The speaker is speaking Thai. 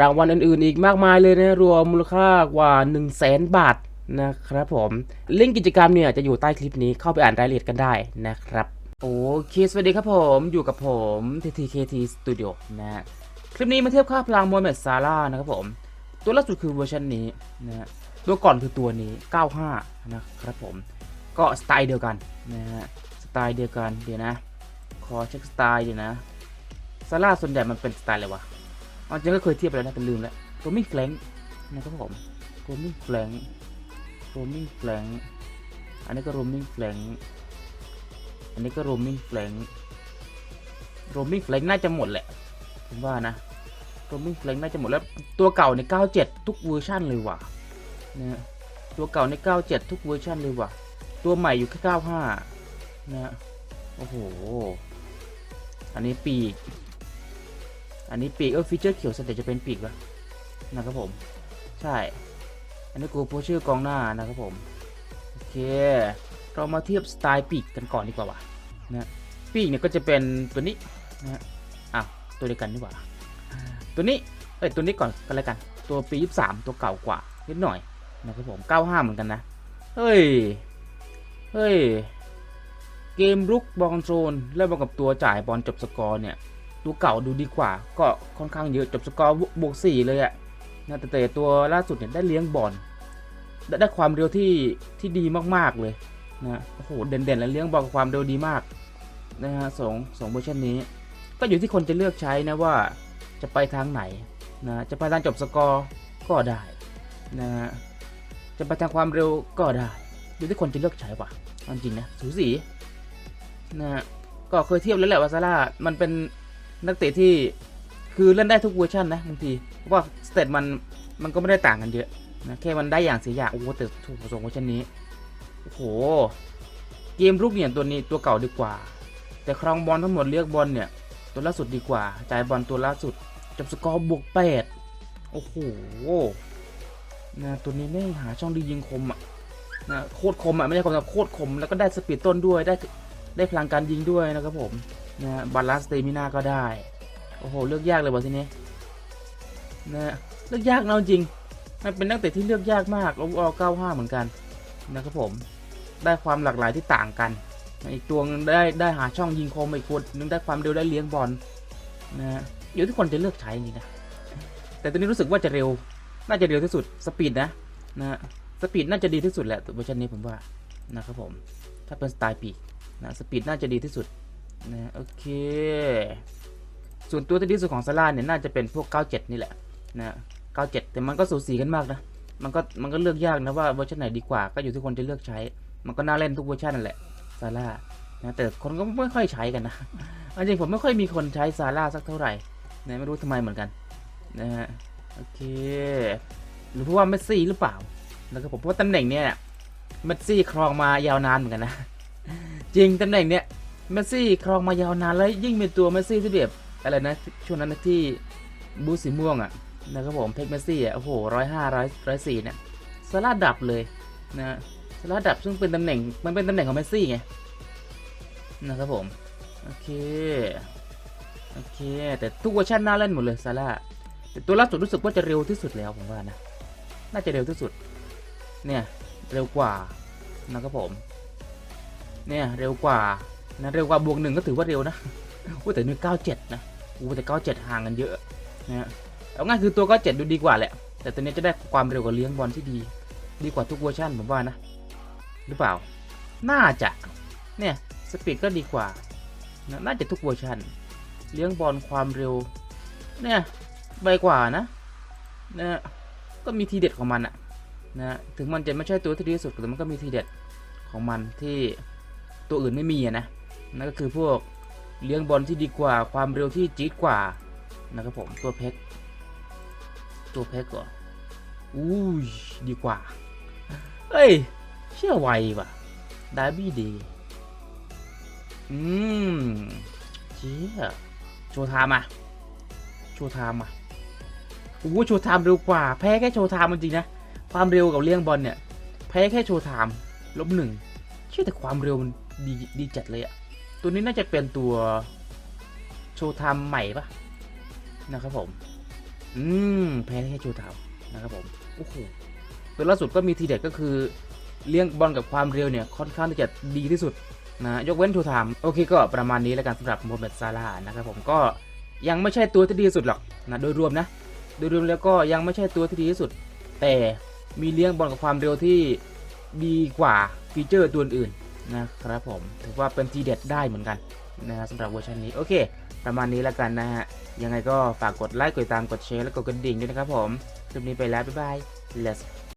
รางวัลอื่นๆ อีกมากมายเลยนะ รวมมูลค่ากว่า 1 0 0 0 0แสนบาทนะครับผมลิงก์กิจกรรมเนี่ยจะอยู่ใต้คลิปนี้เข้าไปอ่านรายละเอียดกันได้นะครับ โอเค สวัสดีครับผมอยู่กับผม TTKT Studio นะคลิปนี้มาเทียบค่าพลังโมเมดซาร่านะครับผม ตัวล่าสุดคือเวอร์ชันนี้นะตัวก่อนคือตัวนี้ 95 นะครับผม ก็สไตล์เดียวกันนะฮะสไตล์เดียวกันเดี๋ยวนะ ขอเช็คสไตล์เดี๋ยวนะซาร่าส่วนใหญ่มันเป็นสไตล์อะไรวะ อาจริงก็เคยเทียบไปแล้วนะเป็นลืมแล้วโรมิงแฟลงนะครับผมโรมิงแฟลงโรมิงแฟลงอันนี้ก็โรมิงแฟลงอันนี้ก็โรมิงแฟลงโรมิงแฟลงน่าจะหมดแหละผมว่านะโรมิงแฟลงน่าจะหมดแล้วตัวเก่าใน 97 ทุกเวอร์ชันเลยว่ะนะตัวเก่าใน 97 ทุกเวอร์ชันเลยว่ะตัวใหม่อยู่แค่ 95 นะฮะโอ้โห อันนี้ปีก อันนี้ปีกเออฟีเจอร์เขียวสเตจจะเป็นปีกวะนะครับผม ใช่ อันนี้กูโพชื่อกองหน้านะครับผม โอเค เรามาเทียบสไตล์ปีกกันก่อนดีกว่าวะนะปีกเนี่ยก็จะเป็นตัวนี้นะฮะอ้าวตัวเดียวกันดีกว่า ตัวนี้ เอ้ยตัวนี้ก่อนกันแล้วกัน ตัวปี 23 ตัวเก่ากว่านิดหน่อยนะครับผม 95 เหมือนกันนะ เฮ้ย เฮ้ย เกมรุกบอลโซนแล้วบวกกับตัวจ่ายบอลจบสกอร์เนี่ย ตัวเก่าดูดีกว่า ก็ค่อนข้างเยอะจบสกอร์บวกสี่เลยอะนะแต่แต่ตัวล่าสุดเนี่ยได้เลี้ยงบอลได้ได้ความเร็วที่ที่ดีมากๆเลยนะโอ้โหเด่นๆแล้วเลี้ยงบอลความเร็วดีมากนะฮะสองสองเวอร์ชันนี้ ก็อยู่ที่คนจะเลือกใช้นะว่าจะไปทางไหนนะจะไปทางจบสกอร์ก็ได้นะฮะจะไปทางความเร็วก็ได้อยู่ที่คนจะเลือกใช้ว่ะจริงนะสูสีนะฮะก็เคยเทียบแล้วแหละวาซาร่ามันเป็น นักเตะที่คือเล่นได้ทุกเวอร์ชันนะบางทีเพราะว่าสเตตมันมันก็ไม่ได้ต่างกันเยอะนะแค่มันได้อย่างเสียอย่างโอ้โหแต่ถูกผสมเวอร์ชันนี้โอ้โหเกมรุกเนี่ยตัวนี้ตัวเก่าดีกว่า แต่ครองบอลทั้งหมดเลือกบอลเนี่ยตัวล่าสุดดีกว่าจ่ายบอลตัวล่าสุดจบสกอร์บวกแปดโอ้โหนะตัวนี้ไม่หาช่องดียิงคมอะนะโคตรคมอะไม่ใช่คมแต่โคตรคมแล้วก็ได้สปีดต้นด้วยได้ ได้พลังการยิงด้วยนะครับผมนะบาลานซ์เตมิน่าก็ได้ โอ้โห เลือกยากเลยวะทีนี้นะเลือกยากเนาะจริง มันเป็นนักเตะที่เลือกยากมากลงอ95เหมือนกันนะครับผม ได้ความหลากหลายที่ต่างกัน อีกตัวนึงได้ได้หาช่องยิงคมอีกคนนึงได้ความเร็วได้เลี้ยงบอลนะฮะอยู่ที่คนจะเลือกใช้จริงๆนะ แต่ตัวนี้รู้สึกว่าจะเร็ว น่าจะเร็วที่สุด สปีดนะนะ สปีดน่าจะดีที่สุดแหละตัวเวอร์ชันนี้ผมว่า นะครับผม ถ้าเป็นสไตล์ปีก นะสปีดน่าจะดีที่สุดนะโอเค ส่วนตัวที่ดีที่สุดของซาร่าเนี่ยน่าจะเป็นพวก 97 นี่แหละนะ97 แต่มันก็สูสีกันมากนะมันก็มันก็เลือกยากนะว่าเวอร์ชันไหนดีกว่าก็อยู่ที่คนจะเลือกใช้ มันก็น่าเล่นทุกเวอร์ชันนั่นแหละซาร่านะแต่คนก็ไม่ค่อยใช้กันนะจริงผมไม่ค่อยมีคนใช้ซาร่าสักเท่าไหร่นะไม่รู้ทำไมเหมือนกันนะฮะโอเคหรือเพราะว่าเมสซี่หรือเปล่าแล้วก็ผมเพราะว่าตำแหน่งเนี่ยเมสซี่ครองมายาวนานเหมือนกันนะ จริงตำแหน่งเนี้ยเมสซี่ครองมายาวนานแล้วยิ่งเป็นตัวเมสซี่ที่แบบอะไรนะช่วงนั้นนะที่บูสีม่วงอะนะครับผมเพกเมสซี่อะโอ้โหร้อยห้าร้อยร้อยสี่เนี่ยสลาดับเลยนะสลาดับซึ่งเป็นตำแหน่งมันเป็นตำแหน่งของเมสซี่ไงนะครับผมโอเคโอเค แต่ทุกเวอร์ชันน่าเล่นหมดเลยซาร่าแต่ตัวล่าสุดรู้สึกว่าจะเร็วที่สุดแล้วผมว่านะ น่าจะเร็วที่สุด เนี่ย เร็วกว่านะครับผม เนี่ยเร็วกว่านะเร็วกว่าบวกหนึ่งก็ถือว่าเร็วนะอู้แต่นี่เก้าเจ็ดนะอู้แต่เก้าเจ็ดห่างกันเยอะนะเอาง่ายคือตัวเก้าเจ็ดดูดีกว่าแหละ แต่ตัวนี้จะได้ความเร็วกว่าเลี้ยงบอลที่ดี ดีกว่าทุกเวอร์ชันผมว่านะ หรือเปล่า น่าจะ เนี่ยสปีดก็ดีกว่านะน่าจะทุกเวอร์ชันเลี้ยงบอลความเร็ว เนี่ยใบกว่านะนะก็มีทีเด็ดของมันอะนะถึงมันจะไม่ใช่ตัวที่ดีที่สุดแต่มันก็มีทีเด็ดของมันที่ ตัวอื่นไม่มีอะนะนั่นก็คือพวกเลี้ยงบอลที่ดีกว่าความเร็วที่จี๊ดกว่านะครับผมตัวเพกตัวเพกก่อนอุ้ยดีกว่า เอ้ย เชื่อไวว่ะดาร์บี้ดี อืมเชี่ยโชว์ไทม์อะโชว์ไทม์อะโอ้โหโชว์ไทม์เร็วกว่า แพ้แค่โชว์ไทม์จริงนะ ความเร็วกับเลี้ยงบอลเนี่ย แพ้แค่โชว์ไทม์ลบหนึ่ง เชื่อแต่ความเร็วมัน ดีดีจัดเลยอะตัวนี้น่าจะเป็นตัวโชว์ไทม์ใหม่ปะนะครับผม อืมแพ้แค่โชว์ไทม์นะครับผมโอ้โหตัวล่าสุดก็มีทีเด็ดก็คือเลี้ยงบอลกับความเร็วเนี่ยค่อนข้างที่จะดีที่สุดนะยกเว้นโชว์ทม์โอเคก็ประมาณนี้แล้วกันสำหรับโมฮัมเหม็ดซาลานะครับผมก็ยังไม่ใช่ตัวที่ดีที่สุดหรอกนะโดยรวมนะ โดยรวมแล้วก็ยังไม่ใช่ตัวที่ดีที่สุด แต่มีเลี้ยงบอลกับความเร็วที่ดีกว่าฟีเจอร์ตัวอื่น นะครับผมถือว่าเป็นทีเด็ดได้เหมือนกันนะฮะสำหรับเวอร์ชันนี้ โอเค ประมาณนี้แล้วกันนะฮะ ยังไงก็ฝากกดไลค์กดติดตามกดแชร์และกดกระดิ่งด้วยนะครับผมคลิปนี้ไปแล้ว บ๊ายบาย let's